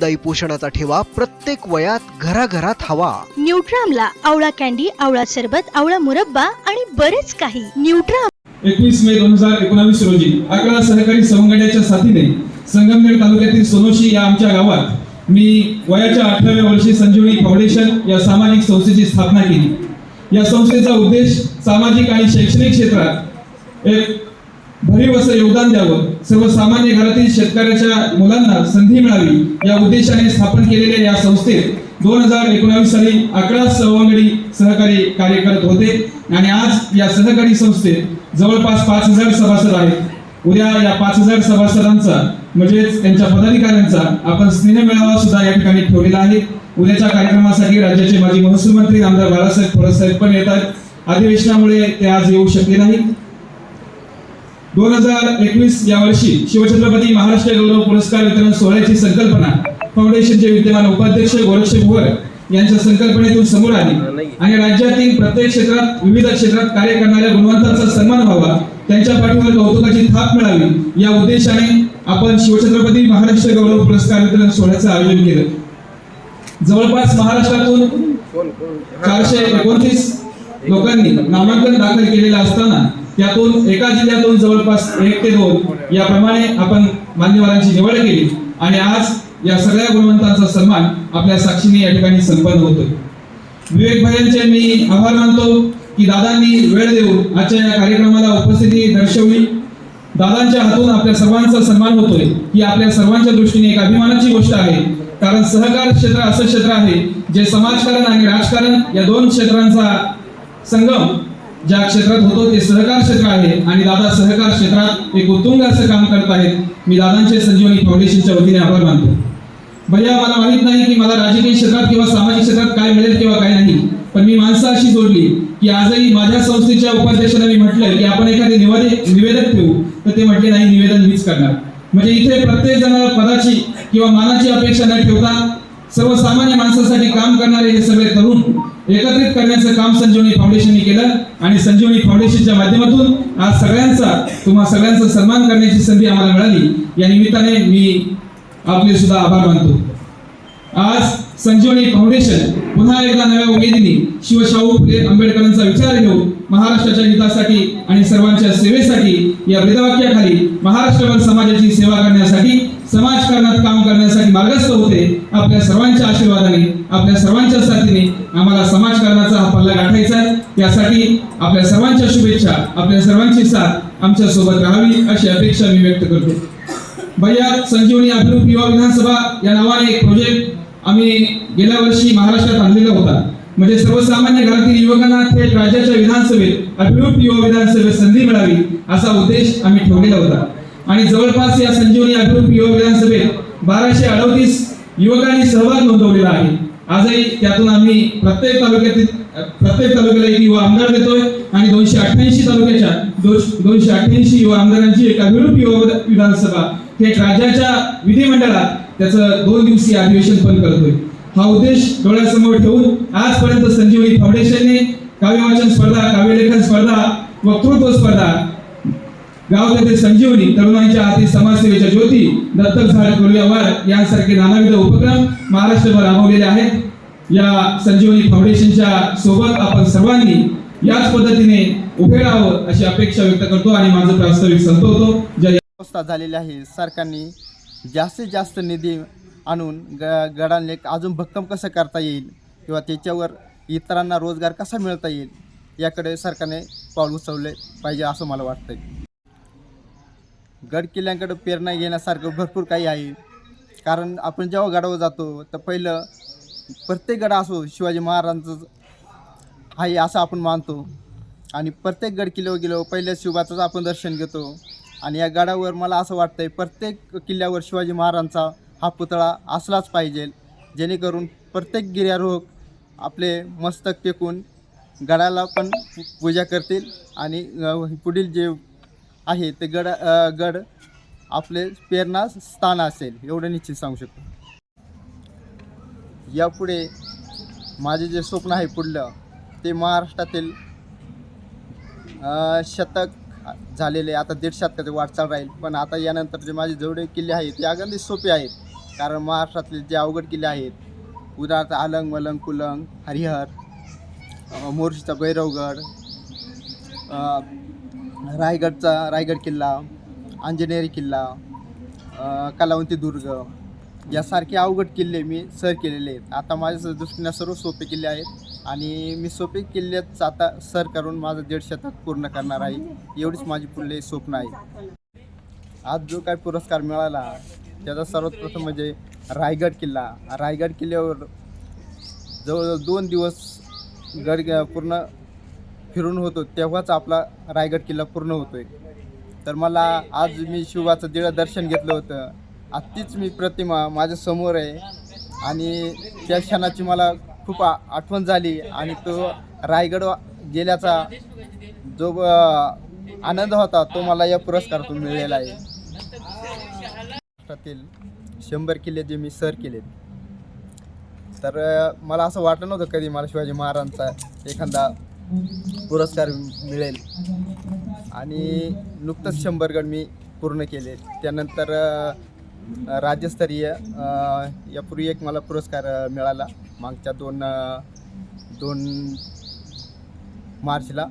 दाई पोषणाचा ठेवा प्रत्येक वयात घराघरात हवा. न्यूट्रामला आवळा कॅन्डी आवळा सरबत आवळा मुरब्बा आणि बरेच काही. न्यूट्राम एकवीस मे दोन हजार एकोणावीस रोजी आकडा सहकारी सवंगड्याच्या साथीने संगमनेर तालुक्यातील सोनोशी या आमच्या गावात मी वयाच्या अठराव्या वर्षी संजीवनी फाउंडेशन या सामाजिक संस्थेची स्थापना केली. या संस्थेचा उद्देश सामाजिक आणि शैक्षणिक क्षेत्रात एक भरीव असं योगदान द्यावं. सर्वसामान्य घरातील शेतकऱ्याच्या मुलांना संधी मिळावी या उद्देशाने स्थापन केलेल्या या संस्थेत दोन हजार एकोणावीस साली अकरा सवंगडी सहकारी कार्य करत होते आणि आज या सहकारी संस्थेत जवळपास पाच हजार सभासद आहेत. उद्या या पाच हजार सभासदांचा म्हणजेच त्यांच्या पदाधिकाऱ्यांचा आपण स्नेह मेळावा सुद्धा या ठिकाणी ठेवलेला आहे. उद्याच्या कार्यक्रमासाठी राज्याचे माजी महसूल मंत्री आमदार बाळासाहेब थोरात पण येत आहेत अधिवेशनामुळे ते आज येऊ शकले नाहीत. दोन हजार एकवीस या वर्षी शिवछत्रपती महाराष्ट्र गौरव पुरस्कार वितरण सोहळ्याची संकल्पना फाउंडेशनचे विद्यमान उपाध्यक्ष गोरक्ष भुवर यांच्या संकल्पनेतून समोर आली. आणि राज्यातील प्रत्येक क्षेत्रात विविध क्षेत्रात कार्य करणाऱ्या गुणवंतांचा सन्मान व्हावा त्यांच्या पाठीवर कौतुकाची थाप मिळावी या उद्देशाने आपण शिवछत्रपती महाराष्ट्र गौरव पुरस्कार वितरण सोहळ्याचं आयोजन केलं. जवळपास महाराष्ट्रातून चारशे एकोणतीस लोकांनी नामांकन दाखल केलेलं असताना त्यातून एका जिल्ह्यातून जवळपास एक ते दोन याप्रमाणे आपण मान्यवरांची निवड केली आणि आज या सगळ्या गुणवंतांचा सन्मान आपल्या साक्षीने या ठिकाणी संपन्न होतो विवेक भायांचे मी आभार मानतो की दादांनी वेळ देऊन आजच्या या कार्यक्रमाला उपस्थिती दर्शवली. दादांच्या हातून आपल्या सर्वांचा सन्मान होतोय. ही आपल्या सर्वांच्या दृष्टीने एक अभिमानाची गोष्ट आहे. कारण सहकार क्षेत्र असं क्षेत्र आहे जे समाजकारण आणि राजकारण या दोन क्षेत्रांचा संगम ज्या क्षेत्रात होतो ते सहकार क्षेत्र आहे आणि दादा सहकार क्षेत्रात एक उत्तुंग असं काम करत आहेत. मी दादांचे संजीवनी फाउंडेशनच्या वतीने आभार मानतो. भैया मला माहीत नाही की मला राजकीय क्षेत्रात किंवा सामाजिक क्षेत्रात काय मिळेल किंवा काय नाही पण मी माणसं अशी जोडली की आजही माझ्या संस्थेच्या उपाध्यक्षाने मी म्हटलं की आपण एखादे निवेदन निवेदक ठेवू तर ते म्हटले नाही निवेदन मीच करणार. म्हणजे इथे प्रत्येक जण पदाची किंवा मानाची अपेक्षा न ठेवता सर्वसामान्य माणसासाठी काम करणारे हे सगळे तरुण एकत्रित करण्याचं काम संजीवनी फाउंडेशनने केलं आणि संजीवनी फाउंडेशनच्या माध्यमातून आज सगळ्यांचा तुम्हा सगळ्यांचा सन्मान करण्याची संधी आम्हाला मिळाली. या निमित्ताने मी आपले सुद्धा आभार मानतो. आज संजीवनी फाउंडेशन पुन्हा एकदा नव्या उमेदीने शिवशाहू फुले आंबेडकरांचा विचार घेऊन महाराष्ट्राच्या हितासाठी आणि सर्वांच्या सेवेसाठी या वेदवाक्याखाली महाराष्ट्रभर समाजाची सेवा करण्यासाठी समाजकारणात काम करण्यासाठी मार्गस्थ होते आपल्या सर्वांच्या आशीर्वादाने आपल्या सर्वांच्या साथीने आम्हाला समाजकारणाचा हा पल्ला गाठायचा आहे. यासाठी आपल्या सर्वांच्या शुभेच्छा आपल्या सर्वांची साथ आमच्यासोबत राहावी अशी अपेक्षा मी व्यक्त करतो. भैया संजीवनी अभिरूप युवा विधानसभा या नावाने एक प्रोजेक्ट आम्ही गेल्या वर्षी महाराष्ट्रात आणलेला होता. म्हणजे सर्वसामान्य घरातील युवकांना थेट राज्याच्या विधानसभेत अभिरूप युवा विधानसभेत संधी मिळावी असा उद्देश आम्ही ठेवलेला होता. आणि जवळपास या संजीवनी अभिरूप युवा विधानसभेत बाराशे अडतीस युवकांनी सहभाग नोंदवलेला आहे. आजही त्यातून आम्ही प्रत्येक तालुक्यातील प्रत्येक तालुक्याला एक युवा आमदार देतोय आणि दोनशे अठ्ठ्याऐंशी तालुक्याच्या दोन- दोनशे अठ्ठ्याऐंशी युवा आमदारांची एक अभिरूप युवा विधानसभा थेट राज्याच्या विधिमंडळात त्याचं दोन दिवसीय अधिवेशन पण करतोय. हा उद्देश डोळ्यासमोर ठेवून आजपर्यंत संजीवनी फाउंडेशनने काव्यवाचन स्पर्धा काव्यलेखन स्पर्धा वक्तृत्व स्पर्धा गाव तेथे संजीवनी तरुणांच्या हाती समाजसेवेच्या ज्योती दत्तक झाड करूया वार यांसारखे नानाविध उपक्रम महाराष्ट्रभर राबवलेले आहेत. या संजीवनी फाउंडेशनच्या सोबत आपण सर्वांनी याच पद्धतीने उभे राहावं अशी अपेक्षा व्यक्त करतो आणि माझं प्रास्ताविक संपवतो. ज्या व्यवस्था झालेली आहे. सरकारने जास्तीत जास्त निधी आणून ग गडांलेख अजून भक्कम कसं करता येईल? किंवा त्याच्यावर इतरांना रोजगार कसा मिळता येईल? याकडे सरकारने पाऊल उचलले पाहिजे असं मला वाटतं गड किल्ल्यांकडे प्रेरणा घेण्यासारखं भरपूर काही आहे. कारण आपण जेव्हा गडावर जातो तर पहिलं प्रत्येक गड असो शिवाजी महाराजांचं आहे असं आपण मानतो. आणि प्रत्येक गड किल्ल्यावर गेलो पहिल्या शिवबाचंच आपण दर्शन घेतो. आणि या गडावर मला असं वाटतं आहे प्रत्येक किल्ल्यावर शिवाजी महाराजांचा हा पुतळा असलाच पाहिजे. जेणेकरून प्रत्येक गिर्यारोहक आपले मस्तक टेकून गडाला पण पूजा करतील आणि पुढील जे आहे ते गड गड आपले प्रेरणा स्थान असेल एवढं निश्चित सांगू शकतो. यापुढे माझे जे स्वप्न आहे पुढलं ते महाराष्ट्रातील शतक झालेले आता दीड शतकाची वाटचाल राहील. पण आता यानंतर जे माझे जेवढे किल्ले आहेत ते अगदी सोपे आहेत. कारण महाराष्ट्रातले जे अवघड किल्ले आहेत उदाहरणार्थ अलंग मलंग कुलंग हरिहर मोर्शीचा भैरवगड रायगडचा रायगड किल्ला अंजनेरी किल्ला कलावंती दुर्ग यासारखे अवघड किल्ले मी सर केलेले आहेत. आता माझ्या दृष्टीने सर्व सोपे किल्ले आहेत. आणि मी सोपे किल्ल्यात आता सर करून माझं दीड शतक पूर्ण करणार आहे. एवढीच माझी पुढले स्वप्न आहे. आज जो काय पुरस्कार मिळाला त्याचा सर्वात प्रथम म्हणजे रायगड किल्ला. रायगड किल्ल्यावर जवळजवळ दोन दिवस गड पूर्ण फिरून होतो तेव्हाच आपला रायगड किल्ला पूर्ण होतोय. तर मला आज मी शिवाचं दीड दर्शन घेतलं होतं. आत्तीच तीच मी प्रतिमा माझ्यासमोर आहे. आणि त्या क्षणाची मला खूप आठवण झाली आणि तो रायगड गेल्याचा जो आनंद होता तो मला या पुरस्कारातून मिळालेला आहे. महाराष्ट्रातील शंभर किल्ले जे मी सर केले तर मला असं वाटलं नव्हतं कधी मला शिवाजी महाराजांचा एखादा पुरस्कार मिळेल. आणि नुकतंच शंभरगड मी पूर्ण केले त्यानंतर राज्यस्तरीय यापूर्वी एक मला पुरस्कार मिळाला मागच्या दोन दोन मार्चला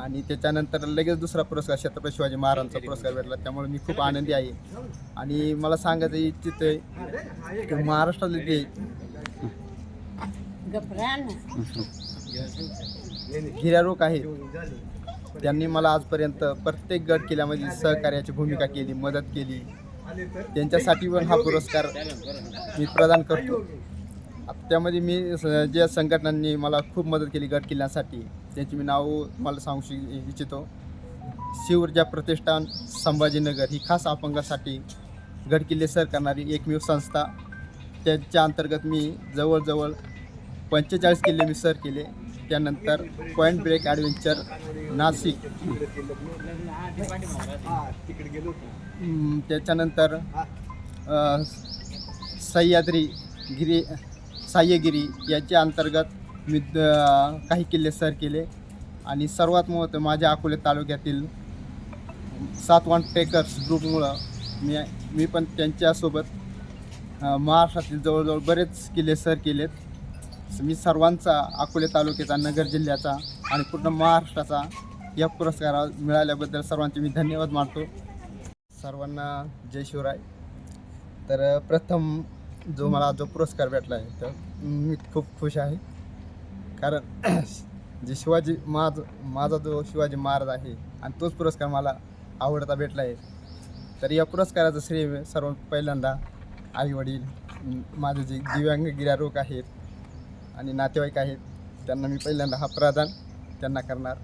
आणि त्याच्यानंतर लगेच दुसरा पुरस्कार छत्रपती शिवाजी महाराजांचा पुरस्कार भेटला. त्यामुळे मी खूप आनंदी आहे. आणि मला सांगायचं इच्छित आहे की महाराष्ट्रातले ते गिर्यारोग आहे त्यांनी मला आजपर्यंत प्रत्येक गड किल्ल्यामध्ये सहकार्याची भूमिका केली मदत केली. त्यांच्यासाठी पण हा पुरस्कार मी प्रदान करतो. त्यामध्ये मी ज्या संघटनांनी मला खूप मदत केली गट किल्ल्यासाठी त्यांची मी नाव मला सांगू इच्छितो. शिवऊर्जा प्रतिष्ठान संभाजीनगर ही खास अपंगासाठी गडकिल्ले सर करणारी एकमेव संस्था. त्याच्या अंतर्गत मी जवळजवळ पंचेचाळीस किल्ले मी सर केले. त्यानंतर पॉईंट ब्रेक ॲडव्हेंचर नाशिक. त्याच्यानंतर सह्याद्री गिरी साह्यगिरी याच्या अंतर्गत मी काही किल्ले सर केले. आणि सर्वात महत्त्व माझ्या अकोले तालुक्यातील सातवान ट्रेकर्स ग्रुपमुळं मी मी पण त्यांच्यासोबत महाराष्ट्रातील जवळजवळ बरेच किल्ले सर केलेत. मी सर्वांचा अकोले तालुक्याचा नगर जिल्ह्याचा आणि पूर्ण महाराष्ट्राचा या पुरस्कार मिळाल्याबद्दल सर्वांचे मी धन्यवाद मानतो. सर्वांना जय शिवराय. तर प्रथम जो मला जो पुरस्कार भेटला आहे तर मी खूप खुश आहे. कारण जे शिवाजी माझ माझा जो शिवाजी महाराज आहे आणि तोच पुरस्कार मला आवडता भेटला आहे. तर या पुरस्काराचं श्रेय सर्व पहिल्यांदा आईवडील माझे जे दिव्यांग गिर्यारोग आहेत आणि नातेवाईक आहेत त्यांना मी पहिल्यांदा हा प्रदान त्यांना करणार.